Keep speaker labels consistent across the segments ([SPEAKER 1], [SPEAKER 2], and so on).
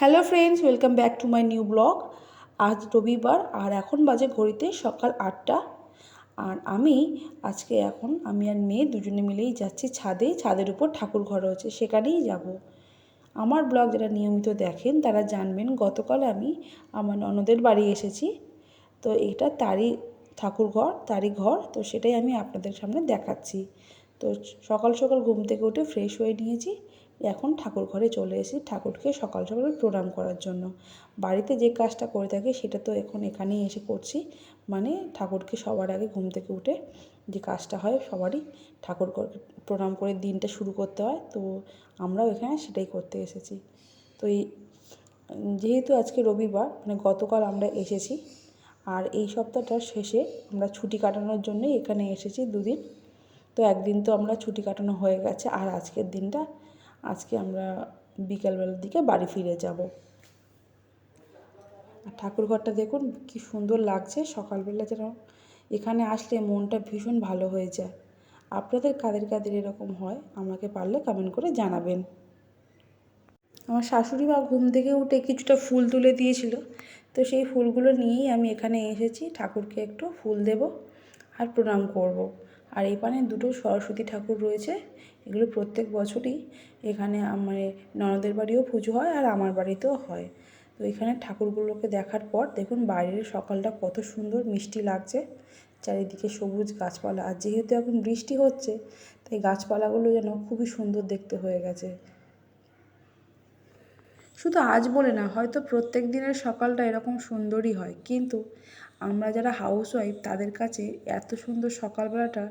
[SPEAKER 1] Hello friends, welcome back to my new blog. আজ রবিবার আর এখন বাজে ঘড়িতে সকাল আটটা। আর আমি আজকে এখন, আমি আর মেয়ে দুজনে মিলেই যাচ্ছি ছাদে। ছাদের উপর ঠাকুর ঘর রয়েছে, সেখানেই যাব। আমার ব্লগ যারা নিয়মিত দেখেন, তারা জানবেন গতকাল আমি আমার ননদের বাড়ি এসেছি। তো এটা তারই ঠাকুর ঘর, তারই ঘর, তো সেটাই আমি আপনাদের সামনে দেখাচ্ছি। তো সকাল সকাল ঘুম থেকে উঠে ফ্রেশ হয়ে নিয়েছি। এখন ঠাকুর ঘরে চলে এসেছি ঠাকুরকে সকাল সকাল প্রণাম করার জন্য। বাড়িতে যে কাজটা করে থাকি সেটা তো এখন এখানেই এসে করছি। মানে ঠাকুরকে সবার আগে ঘুম থেকে উঠে যে কাজটা হয় সবারই ঠাকুর প্রণাম করে দিনটা শুরু করতে হয়। তো আমরাও এখানে সেটাই করতে এসেছি। তো এই, যেহেতু আজকে রবিবার মানে গতকাল আমরা এসেছি। আর এই সপ্তাহটার শেষে আমরা ছুটি কাটানোর জন্যই এখানে এসেছি দুদিন। তো একদিন তো আমরা ছুটি কাটানো হয়ে গেছে। আর আজকের দিনটা আজকে আমরা বিকালবেলার দিকে বাড়ি ফিরে যাব। আর ঠাকুরঘরটা দেখুন, কি সুন্দর লাগছে। সকালবেলা যেন এখানে আসলে মনটা ভীষণ ভালো হয়ে যায়। আপনাদের কাদের কাদের এরকম হয়, আমাকে পারলে কমেন্ট করে জানাবেন। আমার শাশুড়ি মা ঘুম থেকে উঠে কিছুটা ফুল তুলে দিয়েছিল। তো সেই ফুলগুলো নিয়েই আমি এখানে এসেছি। ঠাকুরকে একটু ফুল দেব আর প্রণাম করব। আর এই পানে দুটো সরস্বতী ঠাকুর রয়েছে। এগুলো প্রত্যেক বছরই এখানে মানে ননদের বাড়িও পুজো হয় আর আমার বাড়িতেও হয়। তো এখানে ঠাকুরগুলোকে দেখার পর দেখুন বাইরের সকালটা কত সুন্দর মিষ্টি লাগছে। চারিদিকে সবুজ গাছপালা। আর যেহেতু এখন বৃষ্টি হচ্ছে, তাই গাছপালাগুলো যেন খুবই সুন্দর দেখতে হয়ে গেছে। শুধু আজ বলে না, হয়তো প্রত্যেক দিনের সকালটা এরকম সুন্দরই হয়। কিন্তু আমরা যারা হাউস ওয়াইফ তাদের কাছে এত সুন্দর সকালবেলাটা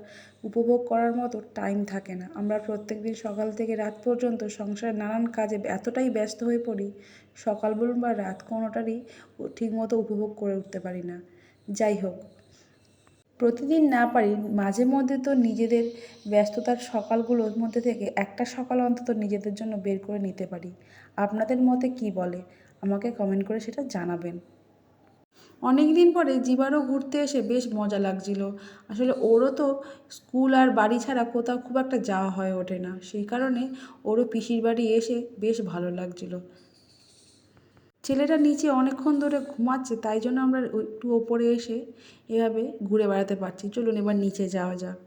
[SPEAKER 1] উপভোগ করার মতো টাইম থাকে না। আমরা প্রত্যেক দিন সকাল থেকে রাত পর্যন্ত সংসারের নানান কাজে এতটাই ব্যস্ত হয়ে পড়ি, সকাল বলুন বা রাত কোনোটারই ঠিকমতো উপভোগ করে উঠতে পারি না। যাই হোক, প্রতিদিন না পারি মাঝে মধ্যে তো নিজেদের ব্যস্ততার সকালগুলোর মধ্যে থেকে একটা সকাল অন্তত নিজেদের জন্য বের করে নিতে পারি। আপনাদের মতে কি বলে? আমাকে কমেন্ট করে সেটা জানাবেন। অনেক দিন পরে জিবারও ঘুরতে এসে বেশ মজা লাগছিল। আসলে ওরও তো স্কুল আর বাড়ি ছাড়া কোথাও খুব একটা যাওয়া হয়ে ওঠে না। সেই কারণে ওরও পিসির বাড়ি এসে বেশ ভালো লাগছিল। ছেলেটা নিচে অনেকক্ষণ ধরে ঘুমাচ্ছে, তাই জন্য আমরা একটু ওপরে এসে এভাবে ঘুরে বেড়াতে পারছি। চলুন এবার নিচে যাওয়া যাক।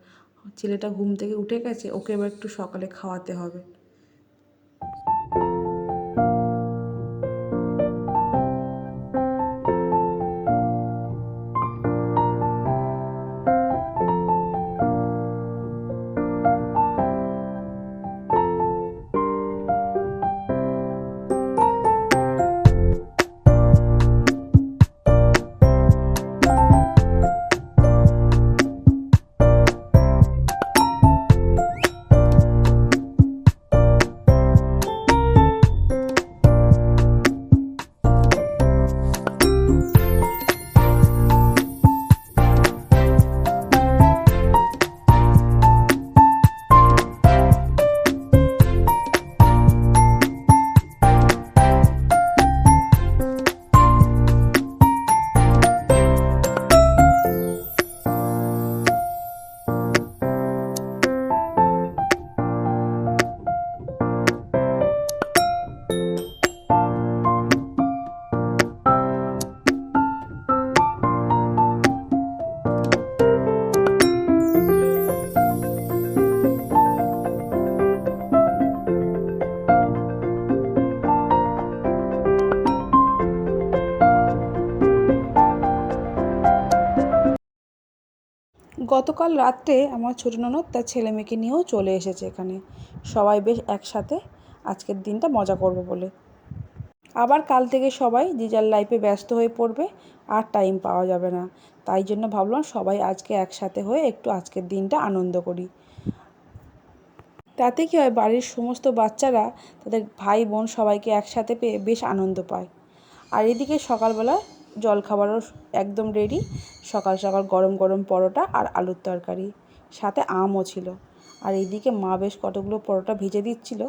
[SPEAKER 1] ছেলেটা ঘুম থেকে উঠে গেছে, ওকে এবার একটু সকালে খাওয়াতে হবে। গতকাল রাত্রে আমার ছোটো ননদ তার ছেলে মেয়েকে নিয়েও চলে এসেছে এখানে। সবাই বেশ একসাথে আজকের দিনটা মজা করব বলে। আবার কাল থেকে সবাই যে যার লাইফে ব্যস্ত হয়ে পড়বে, আর টাইম পাওয়া যাবে না। তাই জন্য ভাবলাম সবাই আজকে একসাথে হয়ে একটু আজকের দিনটা আনন্দ করি। তাতে কী হয়, বাড়ির সমস্ত বাচ্চারা, তাদের ভাই বোন সবাইকে একসাথে পেয়ে বেশ আনন্দ পায়। আর এদিকে সকালবেলা জলখাবারও একদম রেডি সকাল সকাল গরম গরম পরোটা আর আলুর তরকারি। সাথে আমও ছিল। আর এইদিকে মা বেশ কতগুলো পরোটা ভেজে দিচ্ছিল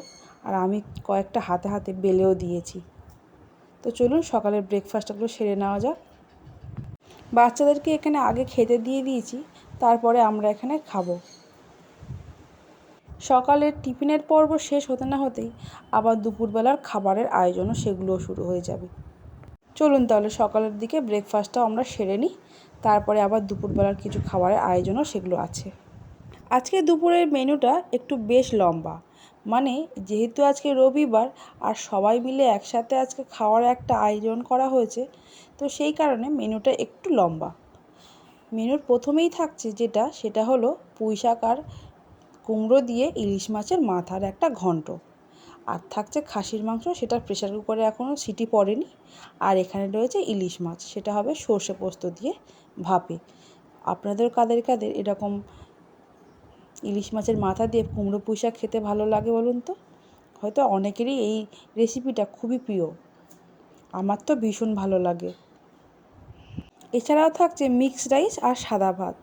[SPEAKER 1] আর আমি কয়েকটা হাতে হাতে বেলেও দিয়েছি। তো চলুন সকালের ব্রেকফাস্টগুলো সেরে নেওয়া যাক। বাচ্চাদেরকে এখানে আগে খেতে দিয়ে দিয়েছি, তারপরে আমরা এখানে খাব। সকালের টিফিনের পর্ব শেষ হতে না হতেই আবার দুপুরবেলার খাবারের আয়োজনও সেগুলোও শুরু হয়ে যাবে। চলুন তাহলে সকালের দিকে ব্রেকফাস্টটাও আমরা সেরে নিই। তারপরে আবার দুপুরবেলার কিছু খাবারের আয়োজনও সেগুলো আছে। আজকে দুপুরের মেনুটা একটু বেশ লম্বা। মানে যেহেতু আজকে রবিবার আর সবাই মিলে একসাথে আজকে খাওয়ার একটা আয়োজন করা হয়েছে, তো সেই কারণে মেনুটা একটু লম্বা। মেনুর প্রথমেই থাকছে যেটা, সেটা হলো পুঁই শাক আর কুমড়ো দিয়ে ইলিশ মাছের মাথার একটা ঘন্ট। আর থাকছে খাসির মাংস সেটা প্রেশার কুকারে এখনও সিটি পড়েনি। আর এখানে রয়েছে ইলিশ মাছ, সেটা হবে সর্ষে পোস্ত দিয়ে ভাপে। আপনাদের কাদের কাদের এরকম ইলিশ মাছের মাথা দিয়ে কুমড়ো পুঁই শাক খেতে ভালো লাগে বলুন তো? হয়তো অনেকেরই এই রেসিপিটা খুবই প্রিয়। আমার তো ভীষণ ভালো লাগে। এছাড়াও থাকছে মিক্সড রাইস আর সাদা ভাত।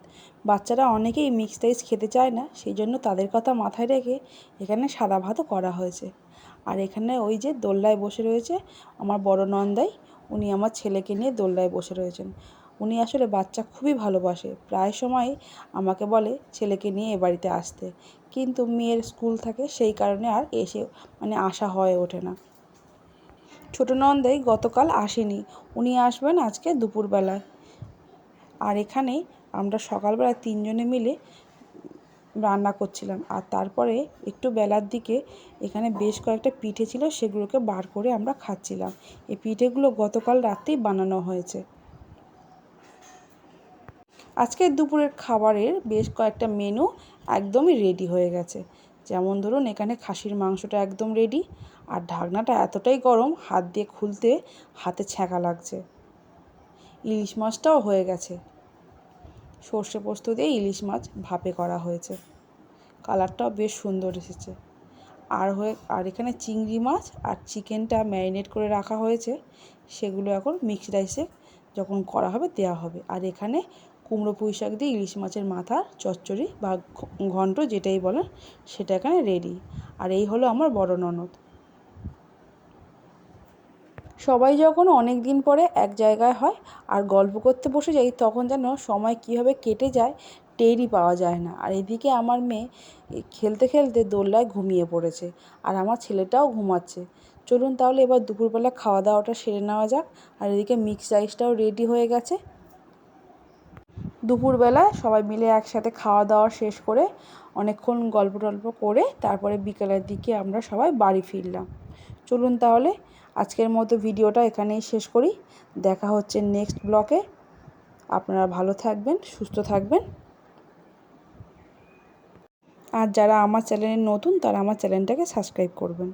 [SPEAKER 1] বাচ্চারা অনেকেই মিক্সড রাইস খেতে চায় না, সেই জন্য তাদের কথা মাথায় রেখে এখানে সাদা ভাতও করা হয়েছে। আর এখানে ওই যে দোল্লায় বসে রয়েছে আমার বড় নন্দাই। উনি আমার ছেলেকে নিয়ে দোল্লায় বসে রয়েছেন। উনি আসলে বাচ্চা খুবই ভালোবাসে। প্রায় সময় আমাকে বলে ছেলেকে নিয়ে এ বাড়িতে আসতে। কিন্তু মেয়ের স্কুল থাকে সেই কারণে আর এসে মানে আসা হয়ে ওঠে না। ছোটো নন্দাই গতকাল আসেনি। উনি আসবেন আজকে দুপুরবেলায়। আর এখানে আমরা সকালবেলা তিনজনে মিলে রান্না করছিলাম। আর তারপরে একটু বেলার দিকে এখানে বেশ কয়েকটা পিঠে ছিল, সেগুলোকে বার করে আমরা খাচ্ছিলাম। এই পিঠেগুলো গতকাল রাতেই বানানো হয়েছে। আজকের দুপুরের খাবারের বেশ কয়েকটা মেনু একদমই রেডি হয়ে গেছে। যেমন ধরুন, এখানে খাসির মাংসটা একদম রেডি আর ঢাকনাটা এতটাই গরম, হাত দিয়ে খুলতে হাতে ছ্যাঁকা লাগছে। ইলিশ মাছটাও হয়ে গেছে। সর্ষে পোস্ত দিয়ে ইলিশ মাছ ভাপে করা হয়েছে। কালারটাও বেশ সুন্দর এসেছে। আর হয়ে আর এখানে চিংড়ি মাছ আর চিকেনটা ম্যারিনেট করে রাখা হয়েছে। সেগুলো এখন মিক্সড রাইসে যখন করা হবে দেওয়া হবে। আর এখানে কুমড়ো পুঁই শাক দিয়ে ইলিশ মাছের মাথা চচ্চড়ি বা ঘন্ট যেটাই বলেন, সেটা এখানে রেডি আর এই হলো আমার বড় ননদ। সবাই যখন অনেক দিন পরে এক জায়গায় হয় আর গল্প করতে বসে যাই, তখন যেন সময় কীভাবে কেটে যায় টেরই পাওয়া যায় না। আর এদিকে আমার মেয়ে খেলতে খেলতে দোল্লায় ঘুমিয়ে পড়েছে আর আমার ছেলেটাও ঘুমাচ্ছে। চলুন তাহলে এবার দুপুরবেলা খাওয়া দাওয়াটা সেরে নেওয়া যাক। আর এদিকে মিক্স রাইসটাও রেডি হয়ে গেছে। দুপুরবেলায় সবাই মিলে একসাথে খাওয়া দাওয়া শেষ করে অনেকক্ষণ গল্প টল্প করে তারপরে বিকেলের দিকে আমরা সবাই বাড়ি ফিরলাম। চলুন তাহলে আজকের মতো ভিডিওটা এখানেই শেষ করি। দেখা হচ্ছে নেক্সট ব্লকে। আপনারা ভালো থাকবেন, সুস্থ থাকবেন। আর যারা আমার চ্যানেলে নতুন তারা আমার চ্যানেলটাকে সাবস্ক্রাইব করবেন।